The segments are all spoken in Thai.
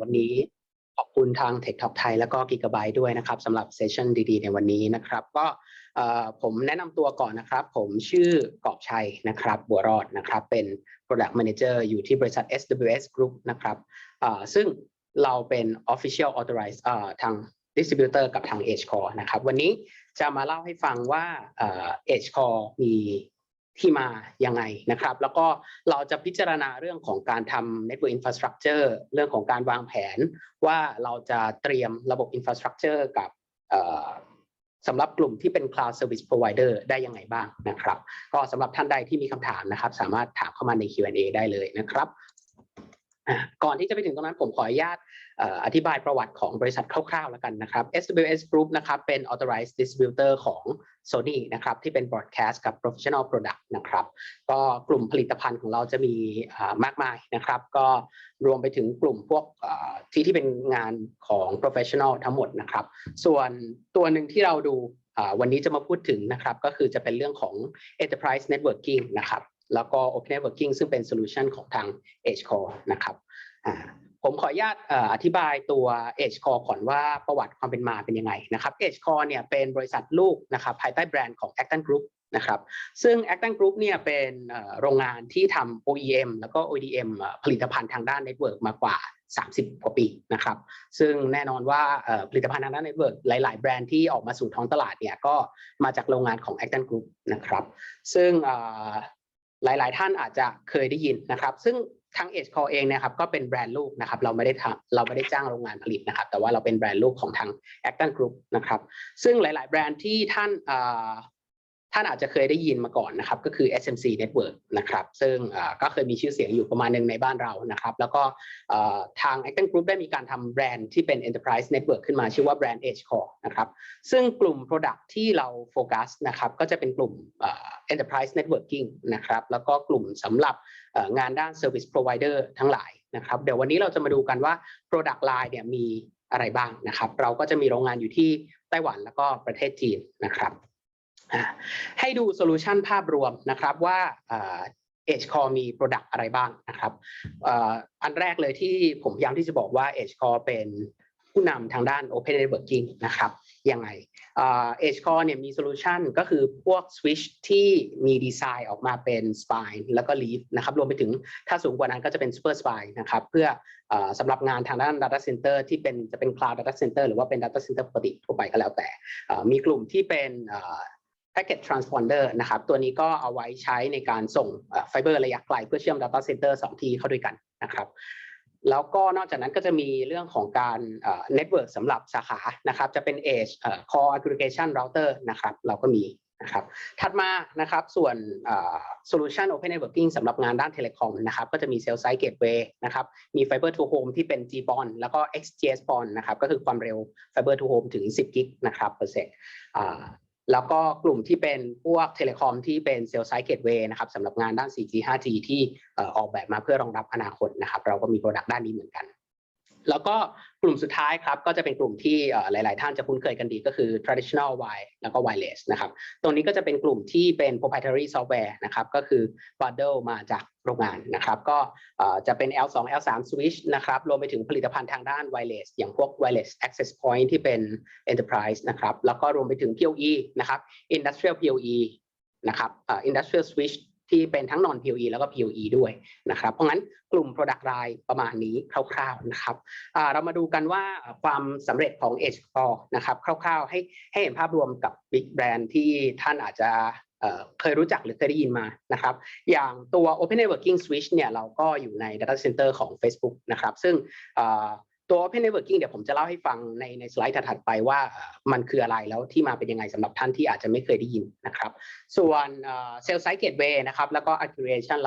วันนี้ขอบคุณทาง Tech Talk ไทยแล้วก็ Gigabyte ด้วยนะครับสำหรับเซสชันดีๆ ในวันนี้นะครับ ก็ผมแนะนำตัวก่อนนะครับ ผมชื่อกอบชัยนะครับ บัวรอดนะครับ เป็น Product Manager อยู่ที่บริษัท SWS Group นะครับซึ่งเราเป็น Official Authorized ทาง Distributor กับทาง Edge Core นะครับ วันนี้จะมาเล่าให้ฟังว่า Edge Core มี ที่มายังไงนะครับ แล้วก็เราจะพิจารณาเรื่องของการทำ Network Infrastructure เรื่องของการวางแผน ว่าเราจะเตรียมระบบ Infrastructure กับสำหรับกลุ่มที่เป็น Cloud Service Provider ได้ยังไงบ้างนะครับ ก็สำหรับท่านใดที่มีคำถามนะครับ สามารถถามเข้ามาใน Q&A ได้เลยนะครับ ก่อนที่จะไปถึงตรงนั้นผมขออนุญาตอธิบายประวัติของบริษัทคร่าวๆแล้วกันนะครับ SWS Group นะครับเป็น authorized distributor ของ Sony นะครับที่เป็น broadcast กับ professional product นะครับก็กลุ่มผลิตภัณฑ์ของเราจะมีมากมายนะครับก็รวมไปถึงกลุ่มพวกที่ที่เป็นงานของ professional ทั้งหมดนะครับส่วนตัวหนึ่งที่เราดูวันนี้จะมาพูดถึงนะครับก็คือจะเป็นเรื่องของ enterprise networking นะครับ แล้วก็ Open Networking ซึ่งเป็นโซลูชันของทาง Edge Core นะครับผมขออนุญาตอธิบายตัว Edge Core ก่อนว่าประวัติความเป็นมาเป็นยังไงนะครับ Edge Core เนี่ยเป็นบริษัทลูกนะครับภายใต้แบรนด์ของ Acton Group นะครับซึ่ง Acton Group เนี่ยเป็นโรงงานที่ทำ OEM แล้วก็ ODM ผลิตภัณฑ์ทางด้านเน็ตเวิร์กมากว่า 30 กว่าปีนะครับ ซึ่งแน่นอนว่าผลิตภัณฑ์ทางด้านเน็ตเวิร์กหลาย ๆ แบรนด์ที่ออกมาสู่ท้องตลาดเนี่ยก็มาจากโรงงานของ Acton Group นะครับ ซึ่ง หลาย ๆ ท่านอาจจะเคยได้ยินนะครับ ซึ่งทางเอชคอเองนะครับก็เป็นแบรนด์ลูกนะครับเราไม่ได้ทำเราไม่ได้จ้างโรงงานผลิตนะครับ แต่ว่าเราเป็นแบรนด์ลูกของทาง Acton Group นะครับ ซึ่งหลาย ๆ แบรนด์ที่ท่าน ท่านอาจจะเคยได้ยินมาก่อนนะครับ ก็คือ SMC Network นะครับ ซึ่งก็เคยมีชื่อเสียงอยู่ประมาณหนึ่งในบ้านเรานะครับ แล้วก็ทาง Acton Group ได้มีการทำแบรนด์ที่เป็น Enterprise Network ขึ้นมาชื่อว่าแบรนด์ Edge Core นะครับ ซึ่งกลุ่ม Product ที่เราโฟกัสนะครับ ก็จะเป็นกลุ่ม Enterprise Networking นะครับ แล้วก็กลุ่มสำหรับงานด้าน Service Provider ทั้งหลายนะครับ เดี๋ยววันนี้เราจะมาดูกันว่า Product Line เนี่ยมีอะไรบ้างนะครับ เราก็จะมีโรงงานอยู่ที่ไต้หวันแล้วก็ประเทศจีนนะครับ ให้ดูโซลูชันภาพรวมนะครับว่า Edge Core มี Product อะไรบ้างนะครับอันแรกเลยที่ผมย้ำที่จะบอกว่า Edge Core เป็นผู้นำทางด้าน Open Networking นะครับยังไง Edge Core เนี่ยมีโซลูชันก็คือพวก Switch ที่มีดีไซน์ออกมาเป็น Spine แล้วก็ Leaf นะครับรวมไปถึงถ้าสูงกว่านั้นก็จะเป็น Super Spine นะครับเพื่อสำหรับงานทางด้าน Data Center ที่เป็นจะเป็น Cloud Data Center หรือว่าเป็น Data Center ปกติทั่วไปก็แล้วแต่มีกลุ่มที่เป็น Packet Transponder นะครับตัวนี้ก็เอาไว้ใช้ในการส่งไฟเบอร์ระยะไกลเพื่อเชื่อม Data Center 2 ที่เข้าด้วยกันนะครับแล้วก็นอกจากนั้นก็จะมีเรื่องของการ Network สำหรับสาขานะครับจะเป็น Edge Core Aggregation Router นะครับเราก็มีนะครับถัดมานะครับส่วน Solution Open Networking สำหรับงานด้าน Telecom นะครับก็จะมี Cell Site Gateway นะครับมี Fiber to Home ที่เป็น GPON แล้วก็ XGS PON นะครับก็คือความเร็ว Fiber to Home ถึง 10 กิกนะครับเปอร์เซ็นต์ แล้วก็กลุ่มที่เป็นพวกเทเลคอมที่เป็นเซลล์ไซต์เกตเวย์นะครับสำหรับงานด้าน 4G 5G ที่ออกแบบมาเพื่อรองรับอนาคตนะครับ เราก็มีโปรดักต์ด้านนี้เหมือนกัน แล้วก็กลุ่มสุดท้ายครับก็จะเป็นกลุ่มที่หลาย ๆ ท่านจะคุ้นเคยกันดีก็คือ traditional wire แล้วก็ wireless นะครับตรงนี้ก็จะเป็นกลุ่มที่เป็น proprietary software นะครับก็คือ bundle มาจากโรงงานนะครับก็จะเป็น L2 L3 switch นะครับรวมไปถึงผลิตภัณฑ์ทางด้าน wireless อย่างพวก wireless access point ที่เป็น enterprise นะครับแล้วก็รวมไปถึง PoE นะครับ industrial PoE นะครับ industrial switch ที่เป็นทั้ง non PoE แล้วก็ PoE ด้วยนะครับ เพราะงั้นกลุ่ม product line ประมาณนี้คร่าวๆนะครับเรามาดูกันว่าความสำเร็จของ Edge Core นะครับคร่าวๆให้ให้เห็นภาพรวมกับ Big Brand ที่ท่านอาจจะเคยรู้จักหรือเคยได้ยินมานะครับ อย่างตัว Open Networking Switch เนี่ยเราก็อยู่ใน Data Center ของ Facebook นะครับ ซึ่ง ตัว Open Networking เดี๋ยวผมจะเล่าให้ฟังในในสไลด์ถัดไปว่ามันคืออะไรแล้วที่มาเป็นยังไงสำหรับท่านที่อาจจะไม่เคยได้ยินนะครับ ส่วน Cell Site Gateway นะครับแล้วก็ Aggregation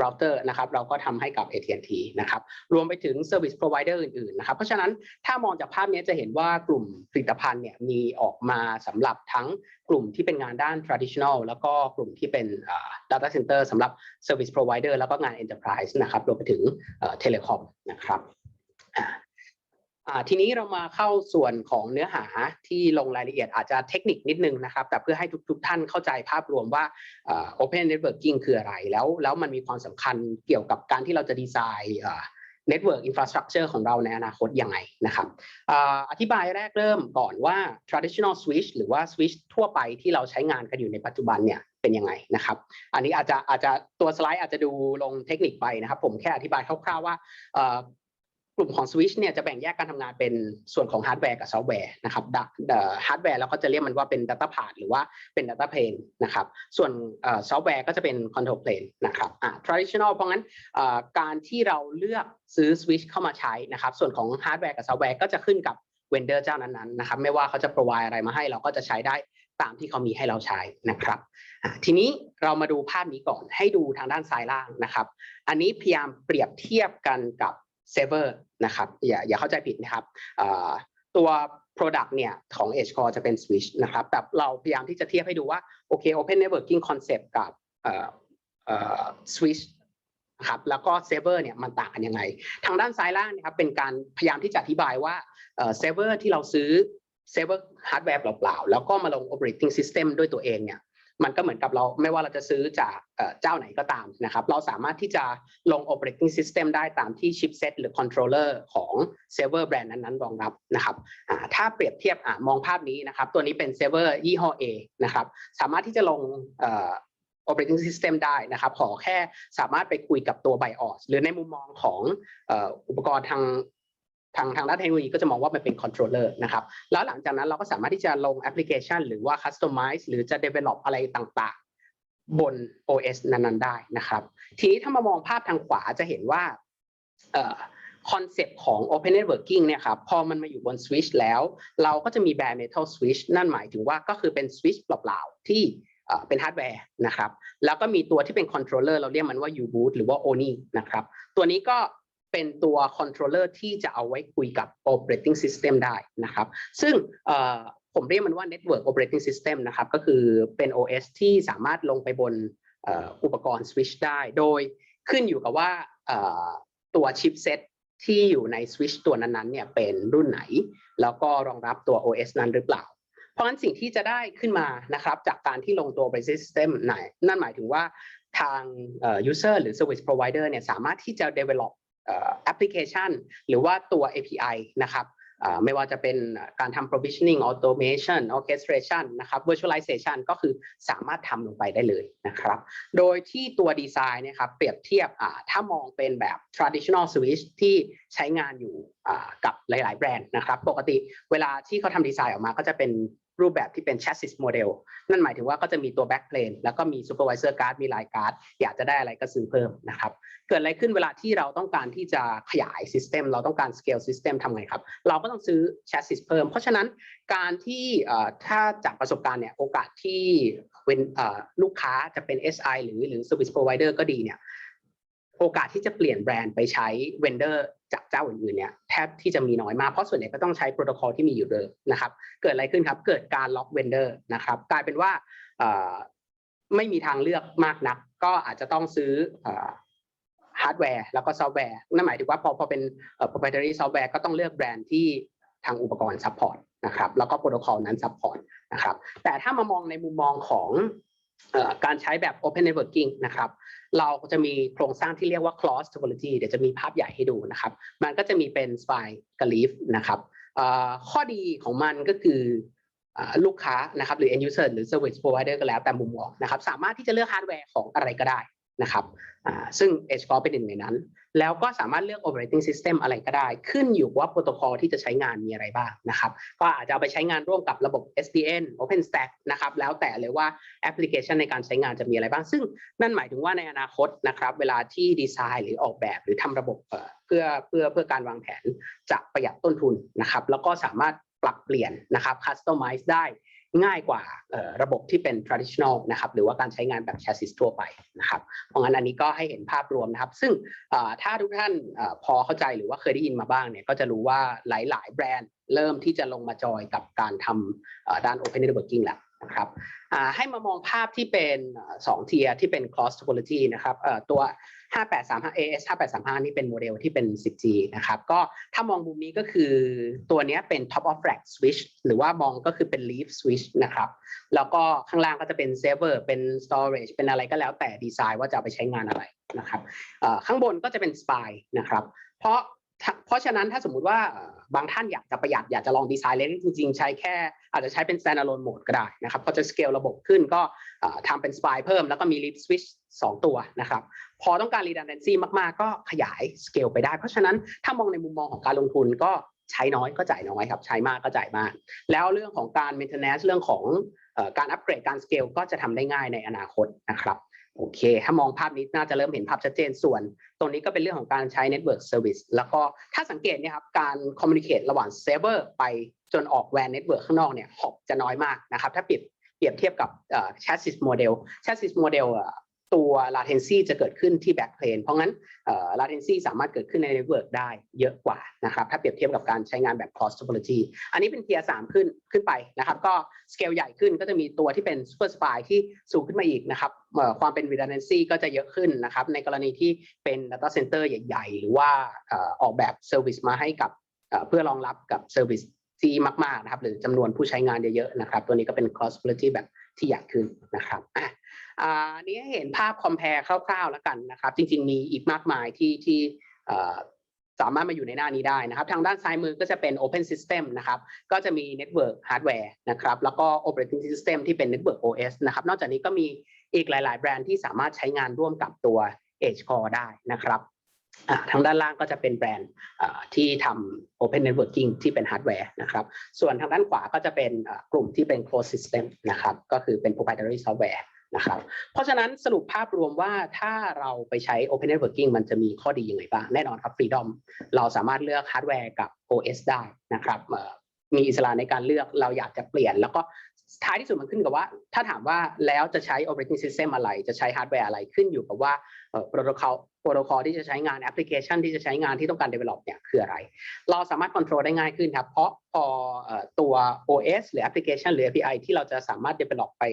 Router นะครับเราก็ทำให้กับ AT&T นะครับรวมไปถึง Service Provider อื่นๆนะครับเพราะฉะนั้นถ้ามองจากภาพนี้จะเห็นว่ากลุ่มผลิตภัณฑ์เนี่ยมีออกมาสำหรับทั้งกลุ่มที่เป็นงานด้าน traditional แล้วก็กลุ่มที่เป็น data center สำหรับ service provider แล้วก็งาน enterprise นะครับรวมไปถึง telecom นะครับ ทีนี้เรามาเข้าส่วนของเนื้อหาที่ลงรายละเอียดอาจจะเทคนิคนิดนึงนะครับ แต่เพื่อให้ทุกๆท่านเข้าใจภาพรวมว่า Open Networking คืออะไรแล้ว แล้วมันมีความสำคัญเกี่ยวกับการที่เราจะดีไซน์ Network Infrastructure ของเราในอนาคตยังไงนะครับออธิบายแรกเริ่มก่อนว่า traditional switch หรือว่า switch ทั่วไปที่เราใช้งานกันอยู่ในปัจจุบันเนี่ยเป็นยังไงนะครับ อันนี้อาจจะอาจจะตัวสไลด์อาจจะดูลงเทคนิคไปนะครับ ผมแค่อธิบายคร่าวๆว่า ลุ่มของ Switch เนี่ยจะแบ่งแยกการทำงานเป็นส่วนของฮาร์ดแวร์กับซอฟต์แวร์นะครับฮาร์ดแวร์เราก็จะเรียกมันว่าเป็น Data Path หรือว่าเป็น Data Plane นะครับ ส่วนซอฟต์แวร์ก็จะเป็น Control Plane นะครับอ่า traditional เพราะงั้นการที่เราเลือกซื้อ Switch เข้ามาใช้นะครับ ส่วนของฮาร์ดแวร์กับซอฟต์แวร์ก็จะขึ้นกับเวนเดอร์เจ้านั้นๆนะครับ ไม่ว่าเขาจะ provide อะไรมาให้เราก็จะใช้ได้ตามที่เขามีให้เราใช้นะครับ ทีนี้เรามาดูภาพนี้ก่อนให้ดูทางด้านซ้ายล่างนะครับ อันนี้พยายามเปรียบเทียบกันกับเซเวอร์ นะครับอย่าอย่าเข้าใจผิดนะครับตัว Product เนี่ยของ Edge Core จะเป็น Switch นะครับ แต่เราพยายามที่จะเทียบให้ดูว่าโอเค Open Networking Concept กับ Switch นะครับแล้วก็เซเวอร์เนี่ยมันต่างกันยังไง ทางด้านซ้ายล่างนะครับเป็นการพยายามที่จะอธิบายว่าเซเวอร์ที่เราซื้อเซเวอร์ฮาร์ดแวร์เปล่าๆ แล้วก็มาลง operating system ด้วยตัวเองเนี่ย มันก็เหมือนกับเราไม่ว่าเราจะซื้อจากเจ้าไหนก็ตามนะครับ เราสามารถที่จะลง operating system ได้ตามที่ chipset หรือ controller ของ server แบรนด์นั้นๆ รองรับนะครับถ้าเปรียบเทียบอ่ามองภาพนี้นะครับ ตัวนี้เป็น server ยี่ห้อ A นะครับ สามารถที่จะลง operating system ได้นะครับ ขอแค่สามารถไปคุยกับตัว BIOS หรือในมุมมองของอุปกรณ์ทาง ทางทางด้านเทคโนโลยีก็จะมองว่ามันเป็น controller นะครับ แล้วหลังจากนั้นเราก็สามารถที่จะลงแอปพลิเคชัน หรือว่า customize หรือจะ develop อะไรต่างๆ บน OS นั้นๆได้นะครับ ทีนี้ถ้ามามองภาพทางขวาจะเห็นว่าคอนเซปต์ของ Open Networking เนี่ยครับพอมันมาอยู่บน Switch แล้ว เราก็จะมี bare metal switch นั่นหมายถึงว่าก็คือเป็น switch เปล่าๆ ที่เป็นฮาร์ดแวร์นะครับ แล้วก็มีตัวที่เป็น controller เราเรียกมันว่า U-boot หรือว่า ONI นะครับ ตัวนี้ก็ เป็นตัว controller ที่จะเอาไว้คุยกับ operating system ได้นะครับ ซึ่งผมเรียกมันว่า network operating system นะครับ ก็คือเป็น OS ที่สามารถลงไปบนอุปกรณ์ switch ได้ โดยขึ้นอยู่กับว่าตัว chipset ที่อยู่ใน switch ตัวนั้นๆเนี่ยเป็นรุ่นไหน แล้วก็รองรับตัว OS นั้นหรือเปล่า เพราะฉะนั้นสิ่งที่จะได้ขึ้นมานะครับ จากการที่ลงตัว operating system ไหน นั่นหมายถึงว่าทางเอ่อ user หรือ service provider เนี่ยสามารถที่จะ develop เอ่อ แอปพลิเคชัน หรือว่าตัว API นะครับไม่ว่าจะเป็นการทำ provisioning automation orchestration นะครับ virtualization ก็คือสามารถทำลงไปได้เลยนะครับ โดยที่ตัวดีไซน์นี่ยครับเปรียบเทียบถ้ามองเป็นแบบ traditional switch ที่ใช้งานอยู่กับหลาย ๆ แบรนด์นะครับ ปกติเวลาที่เขาทำดีไซน์ออกมาก็จะเป็น รูปแบบที่เป็น chassis model นั่นหมายถึงว่าก็จะมีตัว backplane แล้วก็มี supervisor card มี line card อยากจะได้อะไรก็ซื้อเพิ่มนะครับ เกิดอะไรขึ้นเวลาที่เราต้องการที่จะขยาย system เราต้องการ scale system ทำไงครับ เราก็ต้องซื้อ chassis เพิ่ม เพราะฉะนั้นการที่ถ้าจากประสบการณ์เนี่ยโอกาสที่เวนลูกค้าจะเป็น SI หรือหรือ service provider ก็ดีเนี่ย โอกาสที่จะเปลี่ยนแบรนด์ไปใช้เวนเดอร์จากเจ้าอื่นๆเนี่ยแทบที่จะมีน้อยมากเพราะส่วนใหญ่ก็ต้องใช้โปรโตคอลที่มีอยู่เดิมนะครับเกิดอะไรขึ้นครับ เกิดการล็อกเวนเดอร์นะครับกลายเป็นว่าไม่มีทางเลือกมากนัก ก็อาจจะต้องซื้อฮาร์ดแวร์แล้วก็ซอฟต์แวร์นั่นหมายถึงว่าพอพอเป็น proprietary software ก็ต้องเลือกแบรนด์ที่ทางอุปกรณ์ซัพพอร์ตนะครับแล้วก็โปรโตคอลนั้นซัพพอร์ตนะครับแต่ถ้ามามองในมุมมองของ การใช้แบบ Open Networking นะครับ เราจะมีโครงสร้างที่เรียกว่า cross topology เดี๋ยวจะมีภาพใหญ่ให้ดูนะครับ มันก็จะมีเป็น spine กับ leaf นะครับข้อดีของมันก็คืออลูกค้านะครับหรือ end user หรือ service provider ก็แล้วแต่มุมมองนะครับ สามารถที่จะเลือกฮาร์ดแวร์ของอะไรก็ได้นะครับซึ่ง Edge Core เป็นหนึ่งในนั้น แล้วก็สามารถเลือก operating system อะไรก็ได้ ขึ้นอยู่ว่าโปรโตคอลที่จะใช้งานมีอะไรบ้างนะครับก็อาจจะเอาไปใช้งานร่วมกับระบบ SDN OpenStack นะครับแล้วแต่เลยว่าแอปพลิเคชันในการใช้งานจะมีอะไรบ้าง ซึ่งนั่นหมายถึงว่าในอนาคตนะครับเวลาที่ดีไซน์หรือออกแบบหรือทำระบบเอ่อเพื่อเพื่อเพื่อการวางแผนจะประหยัดต้นทุนนะครับแล้วก็สามารถปรับเปลี่ยนนะครับ customize ได้ ง่ายกว่าระบบที่เป็น traditional นะครับหรือว่าการใช้งานแบบ chassis ทั่วไปนะครับเพราะงั้นอันนี้ก็ให้เห็นภาพรวมนะครับ ซึ่งถ้าทุกท่านอพอเข้าใจหรือว่าเคยได้ยินมาบ้างเนี่ยก็จะรู้ว่าหลาย ๆ แบรนด์เริ่มที่จะลงมาจอยกับการทำเอ่อด้าน Open Networking แล้ว นะครับให้มามองภาพที่เป็นเอ่อสองเทียที่เป็น cross topology นะครับตัว 5835 AS 5835 นี่เป็นโมเดลที่เป็น 10G นะครับก็ถ้ามองมุมนี้ก็คือตัวนี้เป็น top of rack switch หรือว่ามองก็คือเป็น leaf switch นะครับแล้วก็ข้างล่างก็จะเป็น server เป็น storage เป็นอะไรก็แล้วแต่ดีไซน์ว่าจะไปใช้งานอะไรนะครับข้างบนก็จะเป็น spy นะครับเพราะ เพราะฉะนั้นถ้าสมมุติว่าบางท่านอยากจะประหยัดอยากจะลองดีไซน์เล่นจริงๆ ใช้แค่ อาจจะใช้เป็น standalone mode ก็ได้นะครับก็จะสเกลระบบขึ้นก็ทำเป็น spy เพิ่มแล้วก็มี lift switch สองตัวนะครับพอต้องการ redundancy มากๆ ก็ขยายสเกลไปได้ เพราะฉะนั้นถ้ามองในมุมมองของการลงทุนก็ใช้น้อยก็จ่ายน้อยครับใช้มากก็จ่ายมาก แล้วเรื่องของการ maintenance เรื่องของการอัปเกรดการสเกลก็จะทำได้ง่ายในอนาคตนะครับ โอเค ถ้ามองภาพนี้น่าจะเริ่มเห็นภาพชัดเจนส่วน ตรงนี้ก็เป็นเรื่องของการใช้ Network Service แล้วก็ถ้าสังเกตเนี่ยครับ การ communicate ระหว่างเซเวอร์ไปจนออกแวนเน็ตเวิร์กข้างนอกเนี่ย หอบจะน้อยมากนะครับ ถ้าเปรียบเปรียบเทียบกับแชสซิสโมเดลแชสซิสโมเอ่อ ตัว latency จะเกิดขึ้นที่ backplane เพราะงั้น latency สามารถเกิดขึ้นใน network ได้เยอะกว่านะครับ ถ้าเปรียบเทียบกับการใช้งานแบบ cross topology อันนี้เป็น tier 3ขึ้นขึ้นไปนะครับ ก็ scale ใหญ่ขึ้นก็จะมีตัวที่เป็น super spy ที่สูงขึ้นมาอีกนะครับความเป็น redundancy ก็จะเยอะขึ้นนะครับ ในกรณีที่เป็น data center ใหญ่ ๆ หรือว่าออกแบบ service มาให้กับเอ่อเพื่อรองรับกับ service ที่มากๆนะครับ หรือจำนวนผู้ใช้งานเยอะๆนะครับ ตัวนี้ก็เป็น cross topology แบบที่ใหญ่ขึ้นนะครับอะ อันนี้เห็นภาพ compare คร่าวๆแล้วกันนะครับ จริง ๆ มีอีกมากมายที่ที่สามารถมาอยู่ในหน้านี้ได้นะครับ ทางด้านซ้ายมือก็จะเป็น Open System นะครับ ก็จะมี Network Hardware นะครับ แล้วก็ Operating System ที่เป็น Network OS นะครับ นอกจากนี้ก็มีอีกหลาย ๆ แบรนด์ที่สามารถใช้งานร่วมกับตัว Edge Core ได้นะครับทางด้านล่างก็จะเป็นแบรนด์ที่ทำ Open Networking ที่เป็นฮาร์ดแวร์นะครับ ส่วนทางด้านขวาก็จะเป็นกลุ่มที่เป็น Closed System นะครับ ก็คือเป็น Proprietary Software นะครับเพราะฉะนั้นสรุปภาพรวมว่าถ้าเราไปใช้ Open Networking มันจะมีข้อดียังไงบ้าง แน่นอนครับ Freedom เราสามารถเลือกฮาร์ดแวร์กับ OS ได้นะครับมีอิสระในการเลือกเราอยากจะเปลี่ยน แล้วก็ท้ายที่สุดมันขึ้นกับว่า ถ้าถามว่าแล้วจะใช้ operating system อะไรจะใช้ฮาร์ดแวร์อะไรขึ้นอยู่กับว่าโปรโตคอลโปรโตคอลที่จะใช้งานแอปพลิเคชันที่จะใช้งานที่ต้องการ develop เนี่ยคืออะไร เราสามารถ control ได้ง่ายขึ้นครับ เพราะพอเอ่อตัว OS หรือแอปพลิเคชันหรือ API ที่เราจะสามารถ develop ไป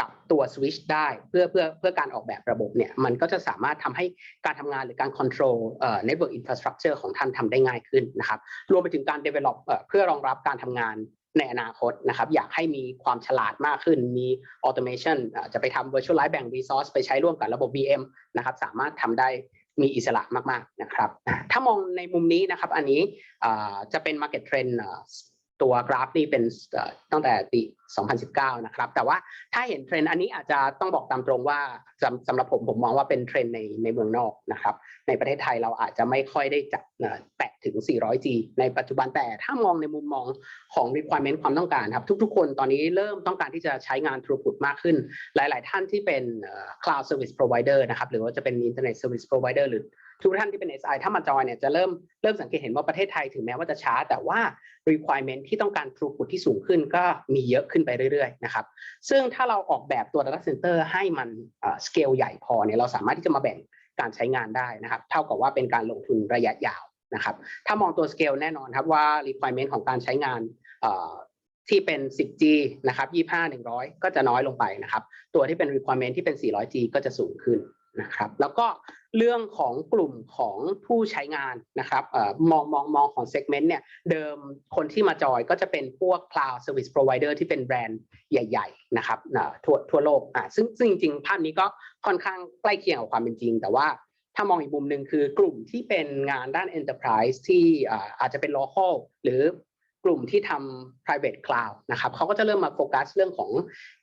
กับตัว switch ได้เพื่อเพื่อเพื่อการออกแบบระบบเนี่ยมันก็จะสามารถทำให้การทำงานหรือการ control เอ่อ network infrastructure ของท่านทำได้ง่ายขึ้นนะครับรวมไปถึงการ develop เอ่อเพื่อรองรับการทำงานในอนาคตนะครับ อยากให้มีความฉลาดมากขึ้นมี automation เอ่อจะไปทำ virtualize แบ่ง resource ไปใช้ร่วมกับระบบ VM นะครับ สามารถทำได้มีอิสระมากๆนะครับ ถ้ามองในมุมนี้นะครับ อันนี้อ่าจะเป็น market trend เอ่อตัวกราฟนี่เป็นตั้งแต่ปี 2019 นะครับ แต่ว่าถ้าเห็นเทรนด์อันนี้อาจจะต้องบอกตามตรงว่าสำสำหรับผมผมมองว่าเป็นเทรนด์ในในเมืองนอกนะครับ ในประเทศไทยเราอาจจะไม่ค่อยได้จับแตะถึง 400G ในปัจจุบันแต่ถ้ามองในมุมมองของ requirement ความต้องการครับ ทุกๆ คนตอนนี้เริ่มต้องการที่จะใช้งาน throughput มากขึ้น หลาย ๆ ท่านที่เป็น cloud service provider นะครับ หรือว่าจะเป็น internet service provider หรือทุกท่านที่เป็น SI ถ้ามาจอยเนี่ยจะเริ่มเริ่มสังเกตเห็นว่าประเทศไทยถึงแม้ว่าจะช้า แต่ว่า requirement ที่ต้องการ throughput ที่สูงขึ้นก็มีเยอะขึ้นไปเรื่อยๆนะครับ ซึ่งถ้าเราออกแบบตัว data center ให้มันสเอ่อ scale ใหญ่พอเนี่ยเราสามารถที่จะมาแบ่งการใช้งานได้นะครับ เท่ากับว่าเป็นการลงทุนระยะยาวนะครับ ถ้ามองตัว scale แน่นอนครับว่า requirement ของการใช้งานที่เป็น 10G นะครับ25 100 ก็จะน้อยลงไปนะครับ ตัวที่เป็น requirement ที่เป็น 400G ก็จะสูงขึ้น นะครับ แล้วก็เรื่องของกลุ่มของผู้ใช้งานนะครับออมองมองมองของ segment เนี่ยเดิมคนที่มาจอยก็จะเป็นพวก cloud service provider ที่เป็นแบรนด์ใหญ่ๆนะครับทั่วทั่วโลกอ่าซึ่งซึ่งจริงๆ ภาพนี้ก็ค่อนข้างใกล้เคียงกับความเป็นจริง แต่ว่าถ้ามองอีกมุมหนึ่งคือกลุ่มที่เป็นงานด้าน enterprise ที่อาจจะเป็น local หรือ กลุ่มที่ทำ private cloud นะครับเขาก็จะเริ่มมาโฟกัสเรื่องของ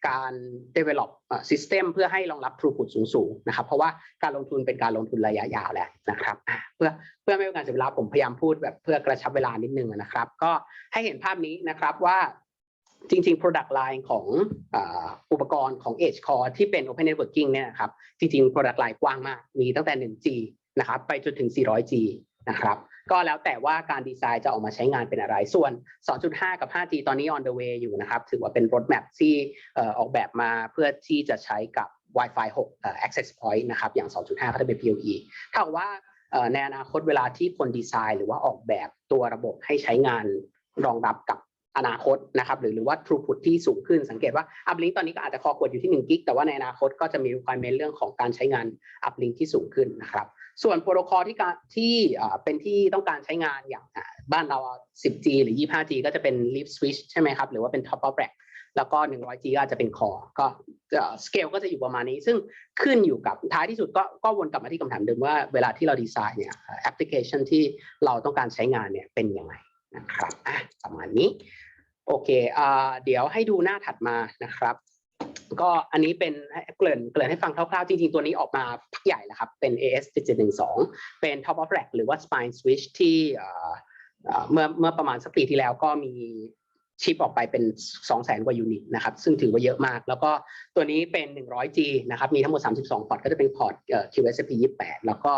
การ develop system เพื่อให้รองรับ throughput สูงๆนะครับ เพราะว่าการลงทุนเป็นการลงทุนระยะยาวแล้วนะครับ เพื่อเพื่อไม่เป็นการเสียเวลาผมพยายามพูดแบบเพื่อกระชับเวลานิดนึงนะครับ ก็ให้เห็นภาพนี้นะครับว่าจริงๆ product line ของอุปกรณ์ของ Edge Core ที่เป็น Open Networking เนี่ยครับ จริงๆ product line กว้างมาก มีตั้งแต่ 1G นะครับ ไปจนถึง 400G นะครับ ก็แล้วแต่ว่าการดีไซน์จะออกมาใช้งานเป็นอะไร ส่วน 2.5 กับ 5G ตอนนี้ on the way อยู่นะครับ ถือว่าเป็น roadmap ที่ออกแบบมาเพื่อที่จะใช้กับ Wi-Fi 6 access point นะครับ อย่าง 2.5 ก็จะเป็น PoE ถ้าว่าในอนาคตเวลาที่คนดีไซน์ หรือว่าออกแบบตัวระบบให้ใช้งานรองรับกับอนาคตนะครับหรือหรือว่า throughput ที่สูงขึ้นสังเกตว่า uplink ตอนนี้ก็อาจจะคอขวดอยู่ที่1กิกแต่ว่าในอนาคตก็จะมี requirement เรื่องของการใช้งาน uplink ที่สูงขึ้นนะครับ ส่วนโปรโตคอลที่การที่เป็นที่ต้องการใช้งานอย่างบ้านเรา 10G หรือ 25G ก็จะเป็น lift switch ใช่ไหมครับ หรือว่าเป็น top of rack แล้วก็ 100G ก็อาจจะเป็นคอก็สเกลก็จะอยู่ประมาณนี้ ซึ่งขึ้นอยู่กับท้ายที่สุดก็ก็วนกลับมาที่คำถามเดิมว่าเวลาที่เราดีไซน์เนี่ยแอปพลิเคชันที่เราต้องการใช้งานเนี่ยเป็นยังไงนะครับอะประมาณนี้ โอเคอเดี๋ยวให้ดูหน้าถัดมานะครับ ก็อันนี้เป็นเกริ่นเกริ่นให้ฟังคร่าวๆ จริงๆ ตัวนี้ออกมาพักใหญ่แล้วครับ เป็น AS 712 เป็น top of rack หรือว่า spine switch ที่เมื่อเมื่อประมาณสักปีที่แล้วก็มีชิปออกไปเป็น 2 0 0 0 0 0 กว่ายูนิตนะครับ ซึ่งถือว่าเยอะมาก แล้วก็ตัวนี้เป็น 100G นะครับ มีทั้งหมด 32 พอร์ต ก็จะเป็นพอร์ตเอ่อ QSFP 28 แล้วก็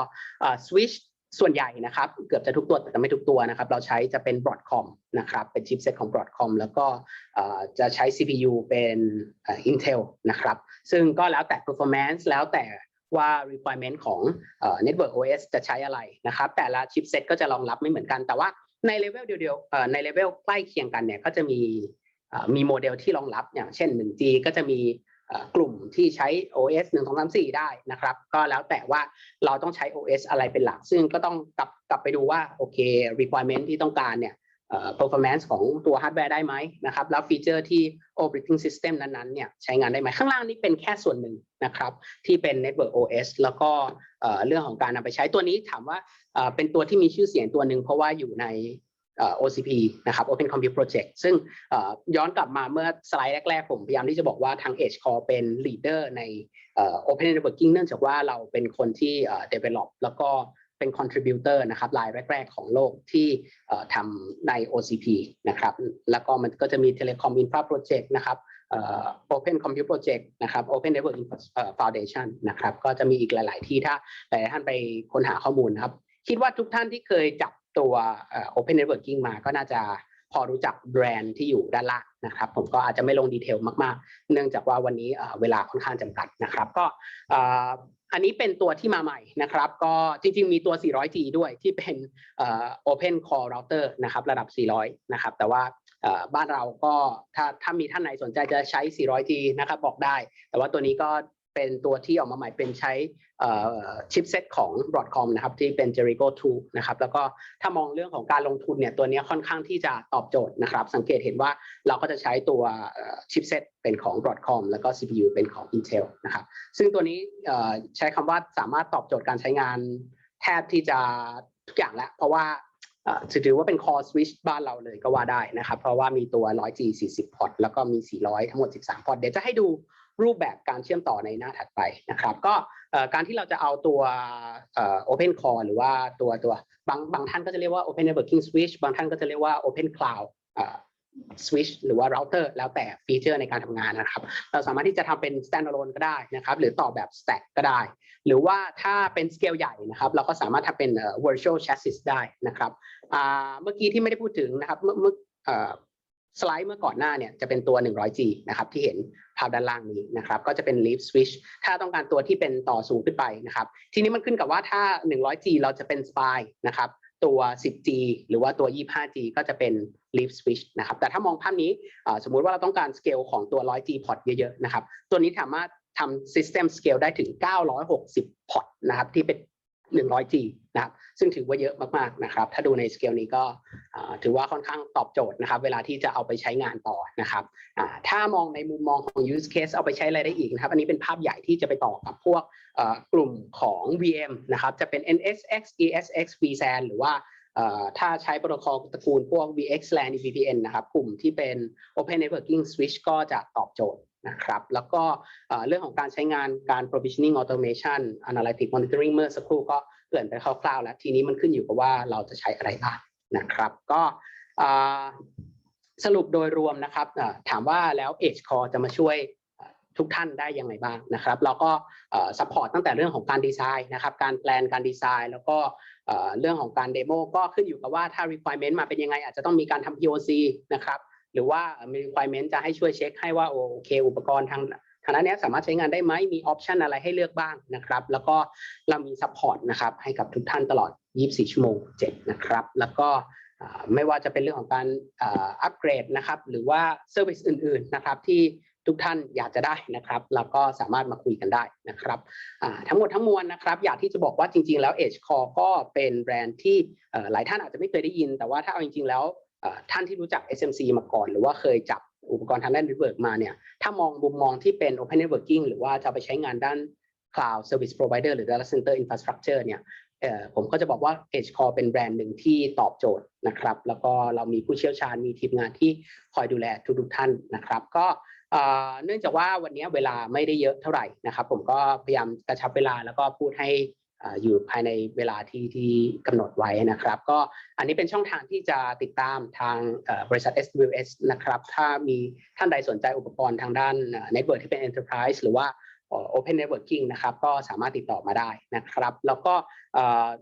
switch ส่วนใหญ่นะครับเกือบจะทุกตัวแต่ไม่ทุกตัวนะครับ เราใช้จะเป็น Broadcom นะครับ เป็นชิปเซตของ Broadcom แล้วก็จะใช้ CPU เป็นอ่อ Intel นะครับ ซึ่งก็แล้วแต่ performance แล้วแต่ว่า requirement ของเอ่อ network OS จะใช้อะไรนะครับ แต่ละชิปเซตก็จะรองรับไม่เหมือนกัน แต่ว่าในเลเวลเดียวๆในเลเวลใกล้เคียงกันเนี่ยก็จะมีมีโมเดลที่รองรับอย่างเช่น 1G ก็จะมี กลุ่มที่ใช้ OS 1 2 3 4 ได้นะครับ ก็แล้วแต่ว่าเราต้องใช้ OS อะไรเป็นหลัก ซึ่งก็ต้องกลับกลับไปดูว่าโอเค requirement ที่ต้องการเนี่ยเอ่อ performance ของตัวฮาร์ดแวร์ได้ไหมนะครับ แล้วฟีเจอร์ที่ operating system นั้นๆเนี่ยใช้งานได้ไหมข้างล่างนี่เป็นแค่ส่วนหนึ่งนะครับ ที่เป็น network OS แล้วก็เรื่องของการนำไปใช้ตัวนี้ถามว่าเป็นตัวที่มีชื่อเสียงตัวหนึ่งเพราะว่าอยู่ใน OCP นะครับ Open Compute Project ซึ่งย้อนกลับมาเมื่อสไลด์แรก ๆ ผมพยายามที่จะบอกว่าทาง Edge Core เป็น leader ใน Open Networking เนื่องจากว่าเราเป็นคนที่ develop แล้วก็เป็น contributor นะครับรายแรก ๆ ของโลกที่ทำใน OCP นะครับแล้วก็มันก็จะมี Telecom Infra Project นะครับ Open Compute Project นะครับ Open Networking Foundation นะครับก็จะมีอีกหลาย ๆ ที่ถ้าหลายท่านไปค้นหาข้อมูลนะครับ คิดว่าทุกท่านที่เคยจับ ตัวเอ่อ Open Networking มาก็น่าจะพอรู้จักแบรนด์ที่อยู่ด้านล่างนะครับ ผมก็อาจจะไม่ลงดีเทลมากๆ เนื่องจากว่าวันนี้เวลาค่อนข้างจำกัดนะครับ ก็อันนี้เป็นตัวที่มาใหม่นะครับ ก็จริงๆ มีตัว 400G ด้วยที่เป็นเอ่อ Open Core Router นะครับระดับ 400 นะครับ แต่ว่าบ้านเราก็ถ้าถ้ามีท่านไหนสนใจจะใช้ 400G นะครับบอกได้ แต่ว่าตัวนี้ก็ เป็นตัวที่ออกมาใหม่เป็นใช้ชิปเซตของ Broadcom นะครับที่เป็น Jericho 2นะครับแล้วก็ถ้ามองเรื่องของการลงทุนเนี่ยตัวนี้ค่อนข้างที่จะตอบโจทย์นะครับ สังเกตเห็นว่าเราก็จะใช้ตัวชิปเซตเป็นของ Broadcom แล้วก็ CPU เป็นของ Intel นะครับซึ่งตัวนี้ใช้คำว่าสามารถตอบโจทย์การใช้งานแทบที่จะทุกอย่างแล้ว เพราะว่าถือว่าเป็น core switch บ้านเราเลยก็ว่าได้นะครับ เพราะว่ามีตัว 100G 40 พอร์ต แล้วก็มี 400 ทั้งหมด 13 พอร์ต เดี๋ยวจะให้ดู รูปแบบการเชื่อมต่อในหน้าถัดไปนะครับ ก็การที่เราจะเอาตัวเอ่อ Open Core หรือว่าตัวตัวบางบางท่านก็จะเรียกว่า Open Networking Switch บางท่านก็จะเรียกว่า Open Cloud switch หรือว่า router แล้วแต่ฟีเจอร์ในการทำงานนะครับ เราสามารถที่จะทำเป็น standalone ก็ได้นะครับ หรือต่อแบบ stack ก็ได้ หรือว่าถ้าเป็นสเกลใหญ่นะครับ เราก็สามารถทำเป็น virtual chassis ได้นะครับเมื่อกี้ที่ไม่ได้พูดถึงนะครับเมื่อเมื่อสไลด์เมื่อก่อนหน้าเนี่ยจะเป็นตัว 100G นะครับที่เห็นาพด้านล่างนี้นะครับ ก็จะเป็น leaf switch ถ้าต้องการตัวที่เป็นต่อสูงขึ้นไปนะครับ ทีนี้มันขึ้นกับว่าถ้า 100G เราจะเป็น spy นะครับตัว 10G หรือว่าตัว 25G ก็จะเป็น leaf switch นะครับ แต่ถ้ามองภาพนี้สมมุติว่าเราต้องการ scale ของตัว 100G port เยอะๆนะครับ ตัวนี้สามารถทำ system scale ได้ถึง 960พอร์ตนะครับ ที่เป็น 100G นะครับซึ่งถือว่าเยอะมากๆนะครับ ถ้าดูในสเกลนี้ก็ถือว่าค่อนข้างตอบโจทย์นะครับ เวลาที่จะเอาไปใช้งานต่อนะครับถ้ามองในมุมมองของ use case เอาไปใช้อะไรได้อีกนะครับ อันนี้เป็นภาพใหญ่ที่จะไปต่อกับพวกกลุ่มของ VM นะครับ จะเป็น NSX ESX vSAN หรือว่าถ้าใช้โปรโตคอลตระกูลพวก VXLAN VPN นะครับ กลุ่มที่เป็น Open Networking Switch ก็จะตอบโจทย์ นะครับแล้วก็เรื่องของการใช้งานการ provisioning automation analytic monitoring เมื่อสักครู่ก็เกริ่นไปคร่าวๆแล้ว ทีนี้มันขึ้นอยู่กับว่าเราจะใช้อะไรบ้างนะครับก็สรุปโดยรวมนะครับถามว่าแล้ว Edge Core จะมาช่วยทุกท่านได้ยังไงบ้างนะครับ เราก็ซัพพอร์ตตั้งแต่เรื่องของการดีไซน์นะครับการแปลนการดีไซน์ แล้วก็เอ่อเรื่องของการเดโมก็ขึ้นอยู่กับว่าถ้า requirement มาเป็นยังไง อาจจะต้องมีการทำ POC นะครับ หรือว่ามี requirement จะให้ช่วยเช็คให้ว่าโอเค อุปกรณ์ทางทางนั้นเนี้ยสามารถใช้งานได้ไหมมีออปชันอะไรให้เลือกบ้างนะครับ แล้วก็เรามี support นะครับให้กับทุกท่านตลอด 24 ชั่วโมง 7 นะครับ แล้วก็ไม่ว่าจะเป็นเรื่องของการอัปเกรดนะครับ หรือว่าเซอร์วิสอื่น ๆ นะครับ ที่ทุกท่านอยากจะได้นะครับแล้วก็สามารถมาคุยกันได้นะครับทั้งหมดทั้งมวลนะครับ อยากที่จะบอกว่าจริง ๆ แล้ว Edge Core ก็เป็นแบรนด์ที่หลายท่านอาจจะไม่เคยได้ยิน แต่ว่าถ้าเอาจริง ๆ แล้ว ท่านที่รู้จัก SMC มาก่อน หรือว่าเคยจับอุปกรณ์ทางด้าน Network มาเนี่ยถ้ามองมุมมองที่เป็น Open Networking หรือว่าจะไปใช้งานด้าน Cloud Service Provider หรือ Data Center Infrastructure เนี่ยเอ่อผมก็จะบอกว่า EdgeCore เป็นแบรนด์หนึ่งที่ตอบโจทย์นะครับ แล้วก็เรามีผู้เชี่ยวชาญมีทีมงานที่คอยดูแลทุกๆท่านนะครับ ก็เนื่องจากว่าวันนี้เวลาไม่ได้เยอะเท่าไหร่นะครับ ผมก็พยายามกระชับเวลาแล้วก็พูดให้ อยู่ภายในเวลาที่ที่กำหนดไว้นะครับ ก็อันนี้เป็นช่องทางที่จะติดตามทางบริษัท SWS นะครับ ถ้ามีท่านใดสนใจอุปกรณ์ทางด้านเน็ตเวิร์กที่เป็น Enterprise หรือว่า Open Networking นะครับก็สามารถติดต่อมาได้นะครับ แล้วก็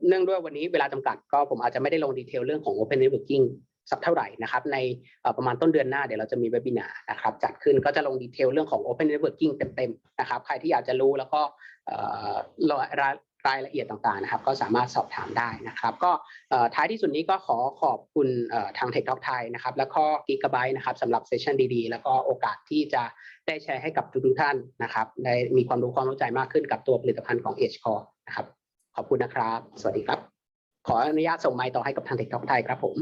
เนื่องด้วยวันนี้เวลาจำกัดก็ผมอาจจะไม่ได้ลงดีเทลเรื่องของ Open Networking สักเท่าไหร่นะครับในประมาณต้นเดือนหน้าเดี๋ยวเราจะมีเวบินาร์นะครับจัดขึ้นก็จะลงดีเทลเรื่องของ Open Networking เต็มๆนะครับใครที่อยากจะรู้แล้วก็เอ่อ รายละเอียดต่างๆนะครับ ก็สามารถสอบถามได้นะครับ ก็ท้ายที่สุดนี้ก็ขอขอบคุณทาง t e ค h t a l k ไทยนะครับ แล้วก็กิกะไบต์นะครับสำหรับเซสชันดีๆ แล้วก็โอกาสที่จะได้แชร์ให้กับทุกๆท่านนะครับ ได้มีความรู้ความเข้าใจมากขึ้นกับตัวผลิตภัณฑ์ของ Edge Core นะครับ ขอบคุณนะครับ สวัสดีครับ ขออนุญาตส่งไมค์ต่อให้กับทางเทคท็อกไทยครับผม